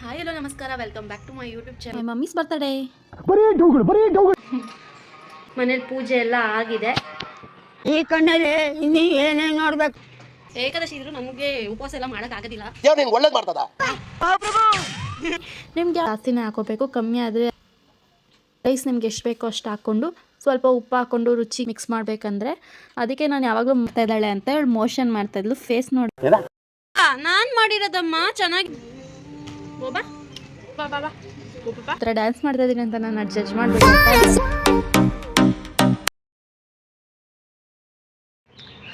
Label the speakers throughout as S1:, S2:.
S1: Hi hello ನಮಸ್ಕಾರ. Welcome back to my YouTube channel
S2: mummy's birthday
S1: ಮನೇಲಿ ಪೂಜೆ ಎಲ್ಲ ಆಗಿದೆ.
S3: ಈ ಕಣ್ಣಲ್ಲಿ ಇನ್ನೀ ಏನೇನು ನೋಡ್ಬೇಕು?
S1: ಏಕಾದಶಿ ಇದ್ರು ನಮಗೆ ಉಪವಾಸ ಎಲ್ಲ ಮಾಡಕ್
S4: ದೇವ್ರು ನಿಂಗೆ ಒಳ್ಳೇದು ಮಾಡ್ತದ?
S2: ನಿಮ್ಗೆ ಜಾಸ್ತಿನೇ ಹಾಕೋಬೇಕು ಕಮ್ಮಿ ಆದರೆ ರೈಸ್ ನಿಮ್ಗೆ ಎಷ್ಟು ಬೇಕೋ ಅಷ್ಟು ಹಾಕ್ಕೊಂಡು ಸ್ವಲ್ಪ ಉಪ್ಪು ಹಾಕೊಂಡು ರುಚಿ ಮಿಕ್ಸ್ ಮಾಡಬೇಕಂದ್ರೆ ಅದಕ್ಕೆ ನಾನು ಯಾವಾಗಲೂ ಮಾಡ್ತಾ ಇದ್ದಾಳೆ ಅಂತ ಹೇಳಿ ಮೋಷನ್ ಮಾಡ್ತಾ ಇದ್ಲು. ಫೇಸ್ ನೋಡಿ.
S1: ನಾನ್ ಮಾಡಿರೋದಮ್ಮ ಚೆನ್ನಾಗಿ ಬೋಬಾ ಬಾ ಬಾ ಬಾ. ಬಾ.
S2: ಥರ ಡ್ಯಾನ್ಸ್ ಮಾಡ್ತಾ ಇದ್ದೀನಿ ಅಂತ ನಾನು ಅಡ್ಜಸ್ಟ್ ಮಾಡ್ಬೇಕು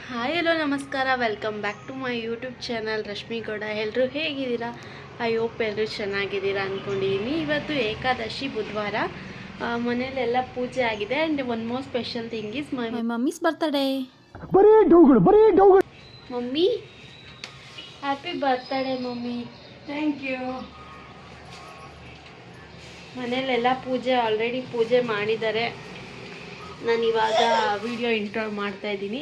S1: ಹಾಯ್ ಹಲೋ ನಮಸ್ಕಾರ. Welcome back to my YouTube channel Rashmi Gowda ಎಲ್ಲರೂ ಹೇಗಿದ್ದೀರಾ? ಐ ಹೋಪ್ ಎಲ್ಲರೂ ಚೆನ್ನಾಗಿದ್ದೀರಾ ಅಂದ್ಕೊಂಡಿದ್ದೀನಿ ಇವತ್ತು ಏಕಾದಶಿ ಬುಧವಾರ. ಮನೇಲೆಲ್ಲ ಪೂಜೆ ಆಗಿದೆ. And one more special thing is my
S2: mummy's birthday
S1: mummy happy birthday mummy. Thank you ಮನೇಲೆಲ್ಲ ಪೂಜೆ ಆಲ್ರೆಡಿ ಪೂಜೆ ಮಾಡಿದ್ದಾರೆ. ನಾನು ಇವಾಗ ವಿಡಿಯೋ ಇಂಟ್ರೋ ಮಾಡ್ತಾ ಇದ್ದೀನಿ.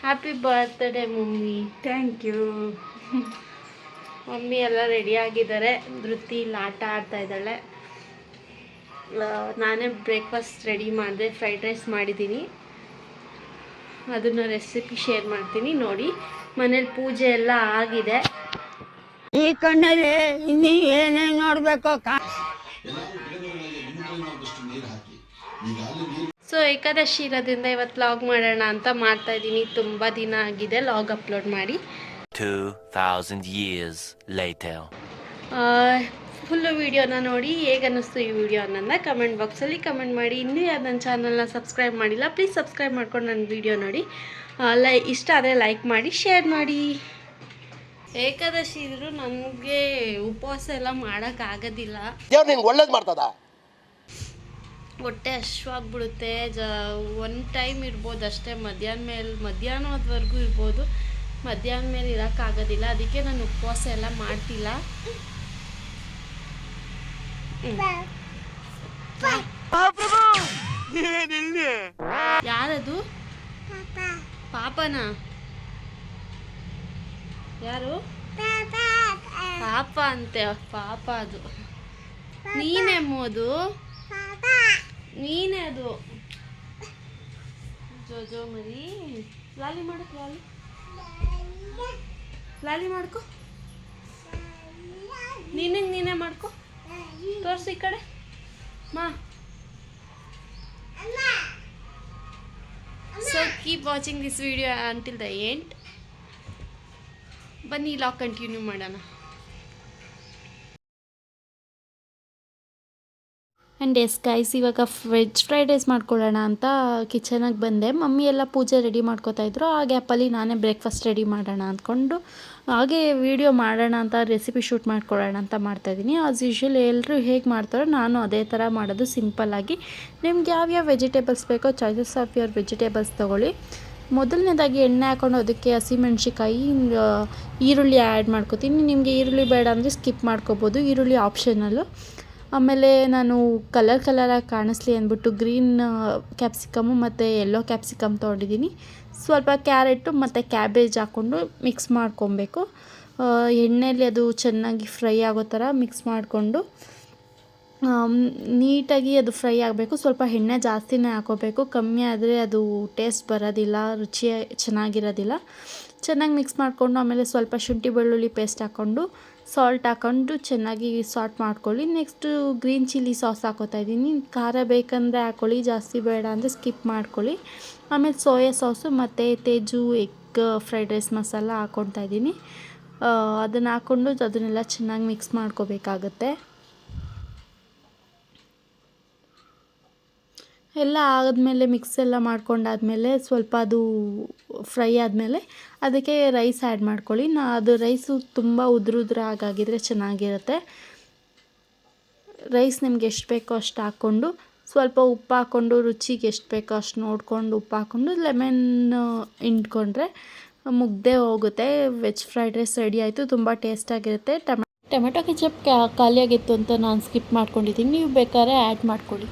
S1: Happy birthday mummy. Thank you mummy ಎಲ್ಲ ರೆಡಿ ಆಗಿದ್ದಾರೆ. ಧೃತಿ ಇಲ್ಲಿ ಆಟ ಆಡ್ತಾ ಇದ್ದಾಳೆ. ನಾನೇ ಬ್ರೇಕ್ಫಾಸ್ಟ್ ರೆಡಿ ಮಾಡಿದೆ ಫ್ರೈಡ್ ರೈಸ್ ಮಾಡಿದ್ದೀನಿ. ಅದನ್ನು ರೆಸಿಪಿ ಶೇರ್ ಮಾಡ್ತೀನಿ ನೋಡಿ. ಮನೇಲಿ ಪೂಜೆ ಎಲ್ಲ ಆಗಿದೆ.
S3: ಈ ಕಣ್ಣಲ್ಲಿ ಇನ್ನು ಏನೇನು ನೋಡ್ಬೇಕು
S1: ಸೊ ಏಕಾದಶಿ ಇರೋದ್ರಿಂದ ಇವತ್ತು ಲಾಗ್ ಮಾಡೋಣ ಅಂತ ಮಾಡ್ತಾ ಇದ್ದೀನಿ. ತುಂಬ ದಿನ ಆಗಿದೆ ಲಾಗ್ ಅಪ್ಲೋಡ್ ಮಾಡಿ.
S5: 2,000 years later.
S1: ಫುಲ್ಲು ವೀಡಿಯೋನ ನೋಡಿ ಹೇಗೆ ಅನ್ನಿಸ್ತು ಈ ವಿಡಿಯೋ ಅನ್ನೋದನ್ನ ಕಮೆಂಟ್ ಬಾಕ್ಸಲ್ಲಿ ಕಮೆಂಟ್ ಮಾಡಿ. ಇನ್ನೂ ಯಾರು ನನ್ನ ಚಾನಲ್ನ ಸಬ್ಸ್ಕ್ರೈಬ್ ಮಾಡಿಲ್ಲ ಪ್ಲೀಸ್ ಸಬ್ಸ್ಕ್ರೈಬ್ ಮಾಡ್ಕೊಂಡು ನನ್ನ ವಿಡಿಯೋ ನೋಡಿ. ಲೈ ಇಷ್ಟ ಆದರೆ ಲೈಕ್ ಮಾಡಿ ಶೇರ್ ಮಾಡಿ. ಏಕಾದಶಿ ಇದ್ರು ನನಗೆ ಉಪವಾಸ ಎಲ್ಲ ಮಾಡಕ್
S4: ದೇವ್ರು ನಿಂಗೆ ಒಳ್ಳೇದು ಮಾಡ್ತದ?
S1: ಹೊಟ್ಟೆ ಹಶ್ವಾಗ್ಬಿಡುತ್ತೆ ಜ ಒನ್ ಟೈಮ್ ಇರ್ಬೋದು ಅಷ್ಟೇ. ಮಧ್ಯಾಹ್ನ ಮೇಲೆ ಮಧ್ಯಾಹ್ನದವರೆಗೂ ಇರ್ಬೋದು. ಮಧ್ಯಾಹ್ನ ಮೇಲೆ ಇರೋಕ್ಕಾಗೋದಿಲ್ಲ ಅದಕ್ಕೆ ನಾನು ಉಪವಾಸ ಎಲ್ಲ ಮಾಡ್ತಿಲ್ಲ. ಯಾರದು? ಪಾಪನ? ಯಾರು? ಪಾಪ ಅಂತೆ ಪಾಪ ಅದು. ನೀನೆಮ್ಮೋದು ನೀನೇ ಅದು. ಜೋಜೋ ಮರಿ. ಲಾಲಿ ಮಾಡಕ್ ಲಾಲಿ. ಲಾಲಿ ಮಾಡ್ಕೊ. ನೀನಿಗೆ ನೀನೇ ಮಾಡ್ಕೊ. ತೋರ್ಸು ಈ ಕಡೆ. ಮಾ. So keep watching this video until the end ಬನ್ನಿ ಲಾಕ್ ಕಂಟಿನ್ಯೂ ಮಾಡೋಣ.
S2: ಆ್ಯಂಡ್ ಎಸ್ ಗೈಸ್ ಇವಾಗ ವೆಜ್ ಫ್ರೈಡ್ ರೈಸ್ ಮಾಡ್ಕೊಳ್ಳೋಣ ಅಂತ ಕಿಚನಾಗೆ ಬಂದೆ. ಮಮ್ಮಿ ಎಲ್ಲ ಪೂಜೆ ರೆಡಿ ಮಾಡ್ಕೋತಾ ಇದ್ರು. ಆ ಗ್ಯಾಪಲ್ಲಿ ನಾನೇ ಬ್ರೇಕ್ಫಾಸ್ಟ್ ರೆಡಿ ಮಾಡೋಣ ಅಂದ್ಕೊಂಡು ಹಾಗೆ ವಿಡಿಯೋ ಮಾಡೋಣ ಅಂತ ರೆಸಿಪಿ ಶೂಟ್ ಮಾಡ್ಕೊಳ್ಳೋಣ ಅಂತ ಮಾಡ್ತಾಯಿದ್ದೀನಿ ಆಸ್ ಯೂಶ್ವಲ್ ಎಲ್ಲರೂ ಹೇಗೆ ಮಾಡ್ತಾರೋ ನಾನು ಅದೇ ಥರ ಮಾಡೋದು ಸಿಂಪಲ್ಲಾಗಿ ನಿಮ್ಗೆ ಯಾವ್ಯಾವ ವೆಜಿಟೇಬಲ್ಸ್ ಬೇಕೋ ಚಾಯ್ಸಸ್ ಆಫ್ ಯುವರ್ ವೆಜಿಟೇಬಲ್ಸ್ ತೊಗೊಳ್ಳಿ. ಮೊದಲನೇದಾಗಿ ಎಣ್ಣೆ ಹಾಕೊಂಡು ಅದಕ್ಕೆ ಹಸಿಮೆಣ್ಸಿಕಾಯಿ ಈರುಳ್ಳಿ ಆ್ಯಡ್ ಮಾಡ್ಕೋತೀನಿ. ನಿಮಗೆ ಈರುಳ್ಳಿ ಬೇಡ ಅಂದರೆ ಸ್ಕಿಪ್ ಮಾಡ್ಕೋಬೋದು. ಈರುಳ್ಳಿ ಆಪ್ಷನಲ್ಲು ಆಮೇಲೆ ನಾನು ಕಲರ್ ಕಲರಾಗಿ ಕಾಣಿಸ್ಲಿ ಅಂದ್ಬಿಟ್ಟು ಗ್ರೀನ್ ಕ್ಯಾಪ್ಸಿಕಮು ಮತ್ತು ಯೆಲ್ಲೋ ಕ್ಯಾಪ್ಸಿಕಮ್ ತೊಗೊಂಡಿದ್ದೀನಿ. ಸ್ವಲ್ಪ ಕ್ಯಾರೆಟು ಮತ್ತು ಕ್ಯಾಬೇಜ್ ಹಾಕ್ಕೊಂಡು ಮಿಕ್ಸ್ ಮಾಡ್ಕೊಬೇಕು. ಎಣ್ಣೆಯಲ್ಲಿ ಅದು ಚೆನ್ನಾಗಿ ಫ್ರೈ ಆಗೋ ಥರ ಮಿಕ್ಸ್ ಮಾಡಿಕೊಂಡು ನೀಟಾಗಿ ಅದು ಫ್ರೈ ಆಗಬೇಕು. ಸ್ವಲ್ಪ ಎಣ್ಣೆ ಜಾಸ್ತಿನೇ ಹಾಕೋಬೇಕು. ಕಮ್ಮಿ ಆದರೆ ಅದು ಟೇಸ್ಟ್ ಬರೋದಿಲ್ಲ, ರುಚಿ ಚೆನ್ನಾಗಿರೋದಿಲ್ಲ. ಚೆನ್ನಾಗಿ ಮಿಕ್ಸ್ ಮಾಡಿಕೊಂಡು ಆಮೇಲೆ ಸ್ವಲ್ಪ ಶುಂಠಿ ಬೆಳ್ಳುಳ್ಳಿ ಪೇಸ್ಟ್ ಹಾಕ್ಕೊಂಡು, ಸಾಲ್ಟ್ ಹಾಕ್ಕೊಂಡು ಚೆನ್ನಾಗಿ ಸಾಲ್ಟ್ ಮಾಡ್ಕೊಳ್ಳಿ. ನೆಕ್ಸ್ಟು ಗ್ರೀನ್ ಚಿಲ್ಲಿ ಸಾಸ್ ಹಾಕೋತಾ ಇದ್ದೀನಿ. ಖಾರ ಬೇಕಂದರೆ ಹಾಕ್ಕೊಳ್ಳಿ ಜಾಸ್ತಿ ಬೇಡ ಅಂದರೆ ಸ್ಕಿಪ್ ಮಾಡ್ಕೊಳ್ಳಿ. ಆಮೇಲೆ ಸೋಯಾ ಸಾಸು ಮತ್ತು Teju, egg, fried rice masala ಹಾಕ್ಕೊತಾ ಇದ್ದೀನಿ. ಅದನ್ನು ಹಾಕ್ಕೊಂಡು ಅದನ್ನೆಲ್ಲ ಚೆನ್ನಾಗಿ ಮಿಕ್ಸ್ ಮಾಡ್ಕೋಬೇಕಾಗತ್ತೆ. ಎಲ್ಲ ಆದಮೇಲೆ ಮಿಕ್ಸ್ ಎಲ್ಲ ಮಾಡ್ಕೊಂಡಾದಮೇಲೆ ಸ್ವಲ್ಪ ಅದು ಫ್ರೈ ಆದಮೇಲೆ ಅದಕ್ಕೆ ರೈಸ್ ಆ್ಯಡ್ ಮಾಡ್ಕೊಳ್ಳಿ. ನಾ ಅದು ರೈಸು ತುಂಬ ಉದ್ರ ಉದ್ರ ಆಗಾಗಿದ್ರೆ ಚೆನ್ನಾಗಿರುತ್ತೆ. ರೈಸ್ ನಿಮ್ಗೆ ಎಷ್ಟು ಬೇಕೋ ಅಷ್ಟು ಹಾಕ್ಕೊಂಡು ಸ್ವಲ್ಪ ಉಪ್ಪು ಹಾಕ್ಕೊಂಡು ರುಚಿಗೆ ಎಷ್ಟು ಬೇಕೋ ಅಷ್ಟು ನೋಡಿಕೊಂಡು ಉಪ್ಪು ಹಾಕ್ಕೊಂಡು ಲೆಮನ್ ಹಿಂಡ್ಕೊಂಡ್ರೆ ಮುಗ್ದೇ ಹೋಗುತ್ತೆ. ವೆಜ್ ಫ್ರೈಡ್ ರೈಸ್ ರೆಡಿ ಆಯಿತು. ತುಂಬ ಟೇಸ್ಟಾಗಿರುತ್ತೆ ಟಮ ಟೊಮೆಟೊ ಕೆಚಪ್ ಖಾಲಿಯಾಗಿತ್ತು ಅಂತ ನಾನು ಸ್ಕಿಪ್ ಮಾಡ್ಕೊಂಡಿದ್ದೀನಿ. ನೀವು ಬೇಕಾದ್ರೆ ಆ್ಯಡ್ ಮಾಡ್ಕೊಳ್ಳಿ.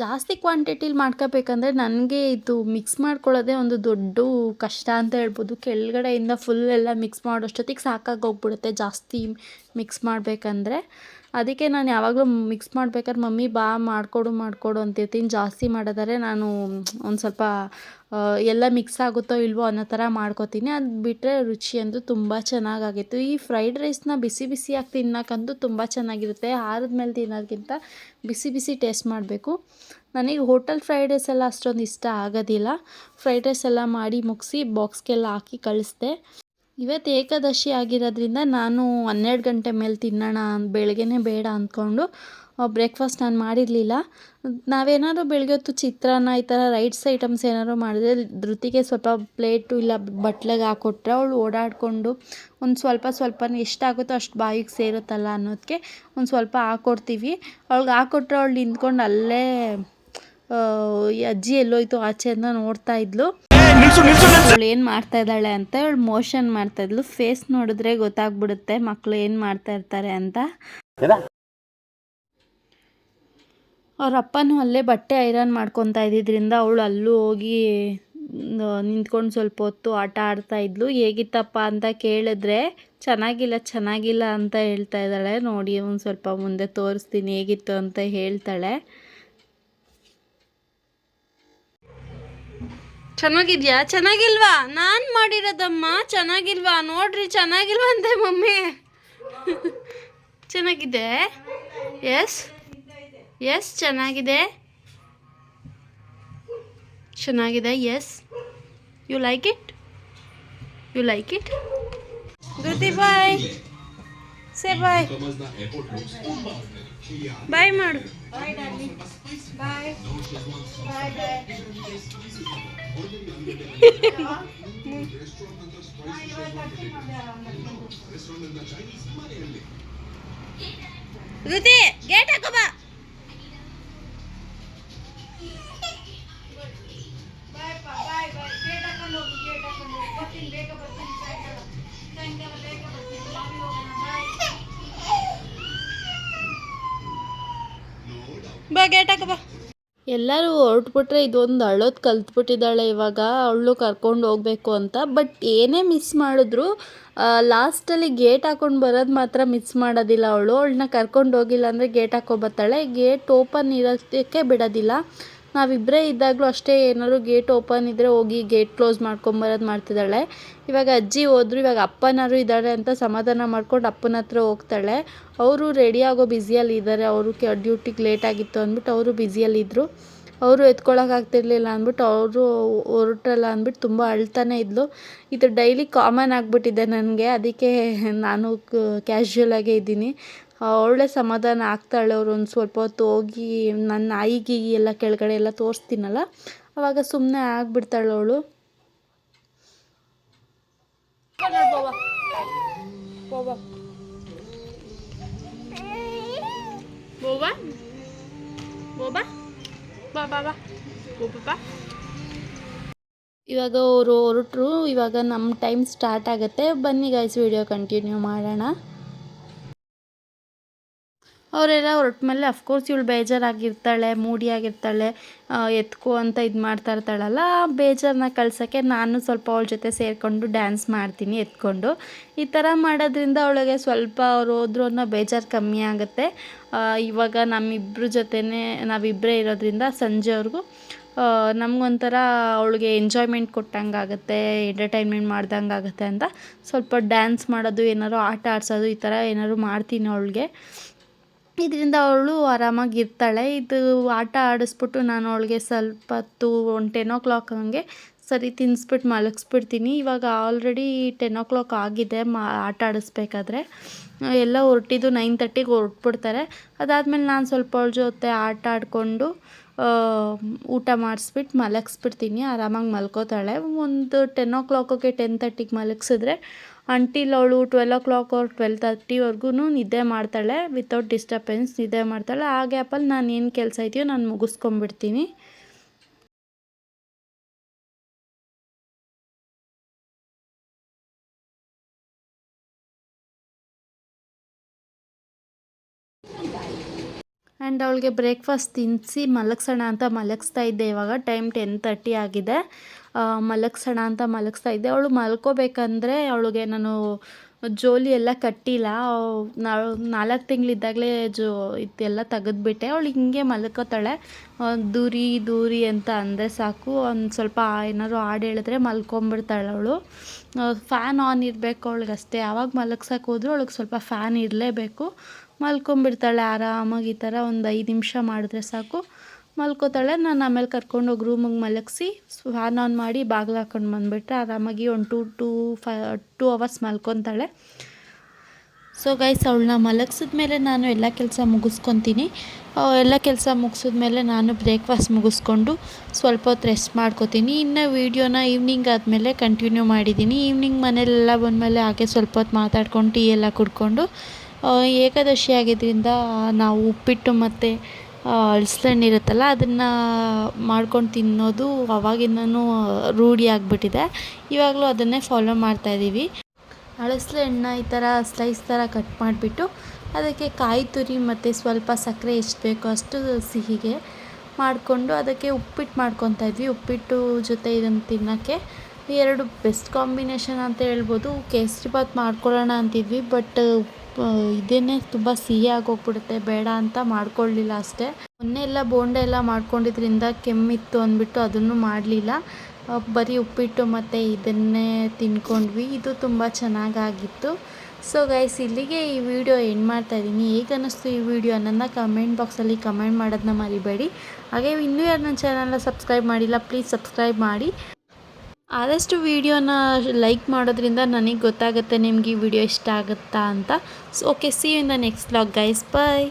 S2: ಜಾಸ್ತಿ ಕ್ವಾಂಟಿಟಿಲಿ ಮಾಡ್ಕೋಬೇಕಂದ್ರೆ ನನಗೆ ಇದು ಮಿಕ್ಸ್ ಮಾಡ್ಕೊಳ್ಳೋದೇ ಒಂದು ದೊಡ್ಡ ಕಷ್ಟ ಅಂತ ಹೇಳ್ಬೋದು. ಕೆಳಗಡೆಯಿಂದ ಫುಲ್ ಎಲ್ಲ ಮಿಕ್ಸ್ ಮಾಡೋಷ್ಟೊತ್ತಿಗೆ ಸಾಕಾಗಿ ಹೋಗ್ಬಿಡುತ್ತೆ ಜಾಸ್ತಿ ಮಿಕ್ಸ್ ಮಾಡಬೇಕಂದ್ರೆ. ಅದಕ್ಕೆ ನಾನು ಯಾವಾಗಲೂ ಮಿಕ್ಸ್ ಮಾಡ್ಬೇಕಾದ್ರೆ ಮಮ್ಮಿ ಬಾ ಮಾಡಿಕೊಡು ಮಾಡಿಕೊಡು ಅಂತಿರ್ತೀನಿ. ಜಾಸ್ತಿ ಮಾಡಿದರೆ ನಾನು ಒಂದು ಸ್ವಲ್ಪ ಎಲ್ಲ ಮಿಕ್ಸ್ ಆಗುತ್ತೋ ಇಲ್ವೋ ಅನ್ನೋ ಥರ ಮಾಡ್ಕೋತೀನಿ. ಅದು ಬಿಟ್ಟರೆ ರುಚಿ ಅಂತೂ ತುಂಬ ಚೆನ್ನಾಗಾಗಿತ್ತು. ಈ ಫ್ರೈಡ್ ರೈಸ್ನ ಬಿಸಿ ಬಿಸಿಯಾಗಿ ತಿನ್ನೋಕ್ಕಂತೂ ತುಂಬ ಚೆನ್ನಾಗಿರುತ್ತೆ. ಆರದ ಮೇಲೆ ತಿನ್ನೋದಕ್ಕಿಂತ ಬಿಸಿ ಬಿಸಿ ಟೇಸ್ಟ್ ಮಾಡಬೇಕು. ನನಗೆ ಹೋಟೆಲ್ ಫ್ರೈಡ್ ರೈಸ್ ಎಲ್ಲ ಅಷ್ಟೊಂದು ಇಷ್ಟ ಆಗೋದಿಲ್ಲ. ಫ್ರೈಡ್ ರೈಸ್ ಎಲ್ಲ ಮಾಡಿ ಮುಗಿಸಿ ಬಾಕ್ಸ್ಗೆಲ್ಲ ಹಾಕಿ ಕಳಿಸ್ದೆ. ಇವತ್ತು ಏಕಾದಶಿ ಆಗಿರೋದ್ರಿಂದ ನಾನು ಹನ್ನೆರಡು ಗಂಟೆ ಮೇಲೆ ತಿನ್ನೋಣ ಬೆಳಗ್ಗೆನೇ ಬೇಡ ಅಂದ್ಕೊಂಡು ಬ್ರೇಕ್ಫಾಸ್ಟ್ ನಾನು ಮಾಡಿರಲಿಲ್ಲ. ನಾವೇನಾದ್ರು ಬೆಳಗ್ಗೆ ಹೊತ್ತು ಚಿತ್ರಾನ್ನ ಈ ಥರ ರೈಟ್ಸ್ ಐಟಮ್ಸ್ ಏನಾದ್ರು ಮಾಡಿದ್ರೆ, ಧೃತಿಗೆ ಸ್ವಲ್ಪ ಪ್ಲೇಟು ಇಲ್ಲ, ಬಟ್ಲಿಗೆ ಹಾಕ್ಕೊಟ್ರೆ ಅವಳು ಓಡಾಡಿಕೊಂಡು ಒಂದು ಸ್ವಲ್ಪ ಸ್ವಲ್ಪ ಎಷ್ಟಾಗುತ್ತೋ ಅಷ್ಟು ಬಾಯಿಗೆ ಸೇರುತ್ತಲ್ಲ ಅನ್ನೋದಕ್ಕೆ ಒಂದು ಸ್ವಲ್ಪ ಹಾಕ್ಕೊಡ್ತೀವಿ ಅವಳಿಗೆ ಹಾಕ್ಕೊಟ್ರೆ ಅವಳು ನಿಂತ್ಕೊಂಡು ಅಲ್ಲೇ ಅಜ್ಜಿ ಎಲ್ಲೋಯ್ತು ಆಚೆ ಅಂತ ನೋಡ್ತಾ ಇದ್ಲು. ಅವಳು ಏನು ಮಾಡ್ತಾ ಇದ್ದಾಳೆ ಅಂತ ಅವಳು ಮೋಷನ್ ಮಾಡ್ತಾ ಇದ್ಲು. ಫೇಸ್ ನೋಡಿದ್ರೆ ಗೊತ್ತಾಗ್ಬಿಡುತ್ತೆ ಮಕ್ಕಳು ಏನು ಮಾಡ್ತಾ ಇರ್ತಾರೆ ಅಂತ. ಅವ್ರ ಅಪ್ಪನೂ ಅಲ್ಲೇ ಬಟ್ಟೆ ಐರನ್ ಮಾಡ್ಕೊತಾ ಇದ್ದಿದ್ರಿಂದ ಅವಳು ಅಲ್ಲೂ ಹೋಗಿ ನಿಂತ್ಕೊಂಡು ಸ್ವಲ್ಪ ಹೊತ್ತು ಆಟ ಆಡ್ತಾ ಇದ್ಲು. ಹೇಗಿತ್ತಪ್ಪ ಅಂತ ಕೇಳಿದ್ರೆ ಚೆನ್ನಾಗಿಲ್ಲ ಚೆನ್ನಾಗಿಲ್ಲ ಅಂತ ಹೇಳ್ತಾ ಇದ್ದಾಳೆ. ನೋಡಿ ಒಂದು ಸ್ವಲ್ಪ ಮುಂದೆ ತೋರಿಸ್ತೀನಿ ಹೇಗಿತ್ತು ಅಂತ ಹೇಳ್ತಾಳೆ.
S1: ಚೆನ್ನಾಗಿದ್ಯಾ? ಚೆನ್ನಾಗಿಲ್ವಾ? ನಾನು ಮಾಡಿರೋದಮ್ಮ ಚೆನ್ನಾಗಿಲ್ವಾ? ನೋಡ್ರಿ, ಚೆನ್ನಾಗಿಲ್ವಾ ಅಂದೆ ಮಮ್ಮಿ. ಚೆನ್ನಾಗಿದೆ? ಎಸ್ ಎಸ್ ಚೆನ್ನಾಗಿದೆ? ಚೆನ್ನಾಗಿದೆ? Yes you like it you like it Dhriti bye say ಬಾಯ್ ಬಾಯ್ ಮಾಡು ಧೃತಿ ಗೇಟ್ ಹಾಕೋ
S2: ಎಲ್ಲರೂ ಹೊರಟ್ಬಿಟ್ರೆ ಇದೊಂದು ಅಳೋದು ಕಲ್ತ್ಬಿಟ್ಟಿದ್ದಾಳೆ ಇವಾಗ ಅವಳು ಕರ್ಕೊಂಡು ಹೋಗಬೇಕು ಅಂತ. ಬಟ್ ಏನೇ ಮಿಸ್ ಮಾಡಿದ್ರು ಲಾಸ್ಟಲ್ಲಿ ಗೇಟ್ ಹಾಕೊಂಡು ಬರೋದು ಮಾತ್ರ ಮಿಸ್ ಮಾಡೋದಿಲ್ಲ ಅವಳು. ಅವಳನ್ನ ಕರ್ಕೊಂಡು ಹೋಗಿಲ್ಲ ಅಂದರೆ ಗೇಟ್ ಹಾಕೊಬತ್ತಾಳೆ ಗೇಟ್ ಓಪನ್ ಇರೋದಕ್ಕೆ ಬಿಡೋದಿಲ್ಲ. ನಾವಿಬ್ಬರೇ ಇದ್ದಾಗಲೂ ಅಷ್ಟೇ ಏನಾದ್ರು ಗೇಟ್ ಓಪನ್ ಇದ್ದರೆ ಹೋಗಿ ಗೇಟ್ ಕ್ಲೋಸ್ ಮಾಡ್ಕೊಂಬರೋದು ಮಾಡ್ತಿದ್ದಾಳೆ. ಇವಾಗ ಅಜ್ಜಿ ಹೋದ್ರು, ಇವಾಗ ಅಪ್ಪನಾದ್ರು ಇದ್ದಾಳೆ ಅಂತ ಸಮಾಧಾನ ಮಾಡ್ಕೊಂಡು ಅಪ್ಪನ ಹತ್ರ ಹೋಗ್ತಾಳೆ. ಅವರು ರೆಡಿ ಆಗೋ ಬ್ಯುಸಿಯಲ್ಲಿ ಇದ್ದಾರೆ ಅವರು ಕೆ ಡ್ಯೂಟಿಗೆ ಲೇಟ್ ಆಗಿತ್ತು ಅಂದ್ಬಿಟ್ಟು ಅವರು ಬ್ಯುಸಿಯಲ್ಲಿದ್ದರು ಅವರು ಎತ್ಕೊಳ್ಳೋಕ್ಕಾಗ್ತಿರ್ಲಿಲ್ಲ ಅಂದ್ಬಿಟ್ಟು ಅವರು ಹೊರಟ್ರಲ್ಲ ಅಂದ್ಬಿಟ್ಟು ತುಂಬ ಅಳ್ತಾನೆ ಇದ್ಲು. ಇದು ಡೈಲಿ ಕಾಮನ್ ಆಗಿಬಿಟ್ಟಿದೆ ನನಗೆ. ಅದಕ್ಕೆ ನಾನು ಕ್ಯಾಶುವಲಾಗೇ ಇದ್ದೀನಿ. ಅವಳೇ ಸಮಾಧಾನ ಆಗ್ತಾಳೆ ಅವ್ರು ಒಂದು ಸ್ವಲ್ಪ ಹೊತ್ತು ಹೋಗಿ ನನ್ನ ಐಗಿ ಎಲ್ಲ ಕೆಳಗಡೆ ಎಲ್ಲ ತೋರಿಸ್ತೀನಲ್ಲ ಅವಾಗ ಸುಮ್ಮನೆ ಆಗ್ಬಿಡ್ತಾಳೆ ಅವಳು. ಇವಾಗ ಅವರು ಹೊರಟರು ಇವಾಗ ನಮ್ಮ ಟೈಮ್ ಸ್ಟಾರ್ಟ್ ಆಗುತ್ತೆ. ಬನ್ನಿ ಗಾಯ್ಸ್ ವಿಡಿಯೋ ಕಂಟಿನ್ಯೂ ಮಾಡೋಣ. ಅವರೆಲ್ಲ ಹೊರಟ ಮೇಲೆ ಅಫ್ಕೋರ್ಸ್ ಇವಳು ಬೇಜಾರಾಗಿರ್ತಾಳೆ, ಮೂಡಿಯಾಗಿರ್ತಾಳೆ ಎತ್ಕೋ ಅಂತ ಇದು ಮಾಡ್ತಾ ಇರ್ತಾಳಲ್ಲ, ಆ ಬೇಜಾರನ್ನ ಕಳ್ಸೋಕ್ಕೆ ನಾನು ಸ್ವಲ್ಪ ಅವಳ ಜೊತೆ ಸೇರಿಕೊಂಡು ಡ್ಯಾನ್ಸ್ ಮಾಡ್ತೀನಿ, ಎತ್ಕೊಂಡು. ಈ ಥರ ಮಾಡೋದ್ರಿಂದ ಅವಳಿಗೆ ಸ್ವಲ್ಪ ಅವ್ರು ಹೋದ್ರು ಅನ್ನೋ ಬೇಜಾರು ಕಮ್ಮಿ ಆಗುತ್ತೆ. ಇವಾಗ ನಮ್ಮಿಬ್ಬರ ಜೊತೆನೇ ನಾವಿಬ್ಬರೇ ಇರೋದ್ರಿಂದ ಸಂಜೆವರೆಗೂ ನಮಗೊಂಥರ ಅವಳಿಗೆ ಎಂಜಾಯ್ಮೆಂಟ್ ಕೊಟ್ಟಂಗೆ ಆಗುತ್ತೆ ಎಂಟರ್ಟೈನ್ಮೆಂಟ್ ಮಾಡ್ದಂಗೆ ಆಗುತ್ತೆ ಅಂತ. ಸ್ವಲ್ಪ ಡ್ಯಾನ್ಸ್ ಮಾಡೋದು, ಏನಾದ್ರು ಆಟ ಆಡ್ಸೋದು, ಈ ಥರ ಏನಾದ್ರು ಮಾಡ್ತೀನಿ ಅವಳಿಗೆ. ಇದರಿಂದ ಅವಳು ಆರಾಮಾಗಿ ಇರ್ತಾಳೆ. ಇದು ಆಟ ಆಡಿಸ್ಬಿಟ್ಟು ನಾನು ಅವಳಿಗೆ ಸ್ವಲ್ಪ ಹೊತ್ತು ಒಂದು ಟೆನ್ ಓ ಕ್ಲಾಕ್ ಹಂಗೆ ಸರಿ ತಿನ್ನಿಸ್ಬಿಟ್ಟು ಮಲಗಿಸ್ಬಿಡ್ತೀನಿ. ಇವಾಗ ಆಲ್ರೆಡಿ ಟೆನ್ ಓ ಕ್ಲಾಕ್ ಆಗಿದೆ ಮಾ, ಆಟ ಆಡಿಸ್ಬೇಕಾದ್ರೆ. ಎಲ್ಲ ಹೊರಟಿದ್ದು ನೈನ್ ತರ್ಟಿಗೆ ಹೊರಟ್ಬಿಡ್ತಾರೆ. ಅದಾದಮೇಲೆ ನಾನು ಸ್ವಲ್ಪ ಅವಳ ಜೊತೆ ಆಟ ಆಡಿಕೊಂಡು ಊಟ ಮಾಡಿಸ್ಬಿಟ್ಟು ಮಲಗಿಸ್ಬಿಡ್ತೀನಿ. ಆರಾಮಾಗಿ ಮಲ್ಕೋತಾಳೆ. ಒಂದು ಟೆನ್ ಓ ಕ್ಲಾಕಿಗೆ ಟೆನ್ ತರ್ಟಿಗೆ ಮಲಗಿಸಿದ್ರೆ ಅಂಟಿಲ್ ಅವಳು ಟ್ವೆಲ್ ಓ ಕ್ಲಾಕ್ ಅವ್ರು ಟ್ವೆಲ್ ತರ್ಟಿವರೆಗೂ ನಿದ್ದೆ ಮಾಡ್ತಾಳೆ ವಿತೌಟ್ ಡಿಸ್ಟರ್ಬೆನ್ಸ್ ನಿದ್ದೆ ಮಾಡ್ತಾಳೆ. ಆ ಗ್ಯಾಪಲ್ಲಿ ನಾನು ಏನು ಕೆಲಸ ಇದೆಯೋ ನಾನು ಮುಗಿಸ್ಕೊಂಬಿಡ್ತೀನಿ ಆ್ಯಂಡ್ ಅವಳಿಗೆ ಬ್ರೇಕ್ಫಾಸ್ಟ್ ತಿನ್ನಿಸಿ ಮಲಗ್ಸೋಣ ಅಂತ ಮಲಗಿಸ್ತಾ ಇದ್ದೆ. ಇವಾಗ ಟೈಮ್ ಟೆನ್ ತರ್ಟಿ ಆಗಿದೆ. ಮಲಗಿಸೋಣ ಅಂತ ಮಲಗಿಸ್ತಾ ಇದ್ದೆ. ಅವಳು ಮಲ್ಕೋಬೇಕಂದ್ರೆ ಅವಳಿಗೆ ನಾನು ಜೋಲಿ ಎಲ್ಲ ಕಟ್ಟಿಲ್ಲ. ನಾಲ್ಕು ತಿಂಗಳಿದ್ದಾಗಲೇ ಜೋ, ಇದೆಲ್ಲ ತೆಗೆದ್ಬಿಟ್ಟೆ. ಅವಳು ಹಿಂಗೆ ಮಲ್ಕೋತಾಳೆ. ದೂರಿ ದೂರಿ ಅಂತ ಅಂದರೆ ಸಾಕು. ಒಂದು ಸ್ವಲ್ಪ ಏನಾದ್ರು ಹಾಡು ಹೇಳಿದ್ರೆ ಮಲ್ಕೊಂಬಿಡ್ತಾಳೆ ಅವಳು. ಫ್ಯಾನ್ ಆನ್ ಇರಬೇಕು ಅವಳಿಗೆ ಅಷ್ಟೇ ಯಾವಾಗ ಮಲಗ್ಸೋಕೆ ಹೋದ್ರೂ ಅವಳಿಗೆ ಸ್ವಲ್ಪ ಫ್ಯಾನ್ ಇರಲೇಬೇಕು. ಮಲ್ಕೊಂಬಿಡ್ತಾಳೆ ಆರಾಮಾಗಿ ಈ ಥರ ಒಂದು ಐದು ನಿಮಿಷ ಮಾಡಿದ್ರೆ ಸಾಕು. ಮಲ್ಕೋತಾಳೆ. ನಾನು ಆಮೇಲೆ ಕರ್ಕೊಂಡೋಗಿ ರೂಮಿಗೆ ಮಲಗಿಸಿ ಫ್ಯಾನ್ ಆನ್ ಮಾಡಿ ಬಾಗಿಲು ಹಾಕೊಂಡು ಬಂದುಬಿಟ್ರೆ ಆರಾಮಾಗಿ ಒಂದು two two five two hours ಮಲ್ಕೊತಾಳೆ. So guys ಅವಳನ್ನ ಮಲಗಿಸಿದ್ಮೇಲೆ ನಾನು ಎಲ್ಲ ಕೆಲಸ ಮುಗಿಸ್ಕೊತೀನಿ. ಎಲ್ಲ ಕೆಲಸ ಮುಗಿಸಿದ್ಮೇಲೆ ನಾನು ಬ್ರೇಕ್ಫಾಸ್ಟ್ ಮುಗಿಸ್ಕೊಂಡು ಸ್ವಲ್ಪ ಹೊತ್ತು ರೆಸ್ಟ್ ಮಾಡ್ಕೋತೀನಿ. ಇನ್ನು ವೀಡಿಯೋನ ಈವ್ನಿಂಗ್ ಆದಮೇಲೆ ಕಂಟಿನ್ಯೂ ಮಾಡಿದ್ದೀನಿ. ಈವ್ನಿಂಗ್ ಮನೇಲೆಲ್ಲ ಬಂದಮೇಲೆ ಹಾಗೆ ಸ್ವಲ್ಪ ಹೊತ್ತು ಮಾತಾಡ್ಕೊಂಡು, ಟೀ ಎಲ್ಲ ಕುಡ್ಕೊಂಡು ಏಕಾದಶಿ ಆಗಿದ್ದರಿಂದ ನಾವು ಉಪ್ಪಿಟ್ಟು ಮತ್ತು ಅಳಸಣ್ಣು ಇರುತ್ತಲ್ಲ, ಅದನ್ನು ಮಾಡ್ಕೊಂಡು ತಿನ್ನೋದು ಅವಾಗಿಂದನೂ ರೂಢಿ ಆಗಿಬಿಟ್ಟಿದೆ. ಇವಾಗಲೂ ಅದನ್ನೇ ಫಾಲೋ ಮಾಡ್ತಾಯಿದ್ದೀವಿ ಅಳಸಲೆ ಹಣ್ಣು ಈ ಥರ ಸ್ಲೈಸ್ ಥರ ಕಟ್ ಮಾಡಿಬಿಟ್ಟು ಅದಕ್ಕೆ ಕಾಯಿ ತುರಿ ಮತ್ತು ಸ್ವಲ್ಪ ಸಕ್ಕರೆ ಎಷ್ಟು ಬೇಕೋ ಅಷ್ಟು ಸಿಹಿಗೆ ಮಾಡಿಕೊಂಡು ಅದಕ್ಕೆ ಉಪ್ಪಿಟ್ಟು ಮಾಡ್ಕೊತಾ ಇದ್ವಿ. ಉಪ್ಪಿಟ್ಟು ಜೊತೆ ಇದನ್ನು ತಿನ್ನೋಕ್ಕೆ ಎರಡು ಬೆಸ್ಟ್ ಕಾಂಬಿನೇಷನ್ ಅಂತ ಹೇಳ್ಬೋದು. ಕೇಸರಿ ಬಾತ್ ಮಾಡ್ಕೊಳ್ಳೋಣ ಅಂತಿದ್ವಿ ಬಟ್ ಇದೇನೇ ತುಂಬ ಸಿಹಿ ಆಗೋಗ್ಬಿಡುತ್ತೆ, ಬೇಡ ಅಂತ ಮಾಡ್ಕೊಳ್ಳಿಲ್ಲ ಅಷ್ಟೇ. ಮೊನ್ನೆ ಎಲ್ಲ ಬೋಂಡೆ ಎಲ್ಲ ಮಾಡ್ಕೊಂಡಿದ್ರಿಂದ ಕೆಮ್ಮಿತ್ತು ಅಂದ್ಬಿಟ್ಟು ಅದನ್ನು ಮಾಡಲಿಲ್ಲ. ಬರೀ ಉಪ್ಪಿಟ್ಟು ಮತ್ತು ಇದನ್ನೇ ತಿನ್ಕೊಂಡ್ವಿ. ಇದು ತುಂಬ ಚೆನ್ನಾಗಾಗಿತ್ತು. ಸೊ ಗೈಸ್ ಇಲ್ಲಿಗೆ ಈ ವಿಡಿಯೋ ಎಂಡ್ ಮಾಡ್ತಾ ಇದ್ದೀನಿ ಹೇಗೆ ಅನ್ನಿಸ್ತು ಈ ವಿಡಿಯೋ ನನ್ನ ಕಮೆಂಟ್ ಬಾಕ್ಸಲ್ಲಿ ಕಮೆಂಟ್ ಮಾಡೋದನ್ನ ಮರಿಬೇಡಿ. ಹಾಗೆ, ಇನ್ನೂ ಯಾರು ನನ್ನ ಚಾನಲ್ನ ಸಬ್ಸ್ಕ್ರೈಬ್ ಮಾಡಿಲ್ಲ ಪ್ಲೀಸ್ ಸಬ್ಸ್ಕ್ರೈಬ್ ಮಾಡಿ. ಆದಷ್ಟು ವೀಡಿಯೋನ ಲೈಕ್ ಮಾಡೋದ್ರಿಂದ ನನಗೆ ಗೊತ್ತಾಗುತ್ತೆ ನಿಮಗೆ ಈ ವಿಡಿಯೋ ಇಷ್ಟ ಆಗುತ್ತಾ ಅಂತ. So okay see in the next vlog guys bye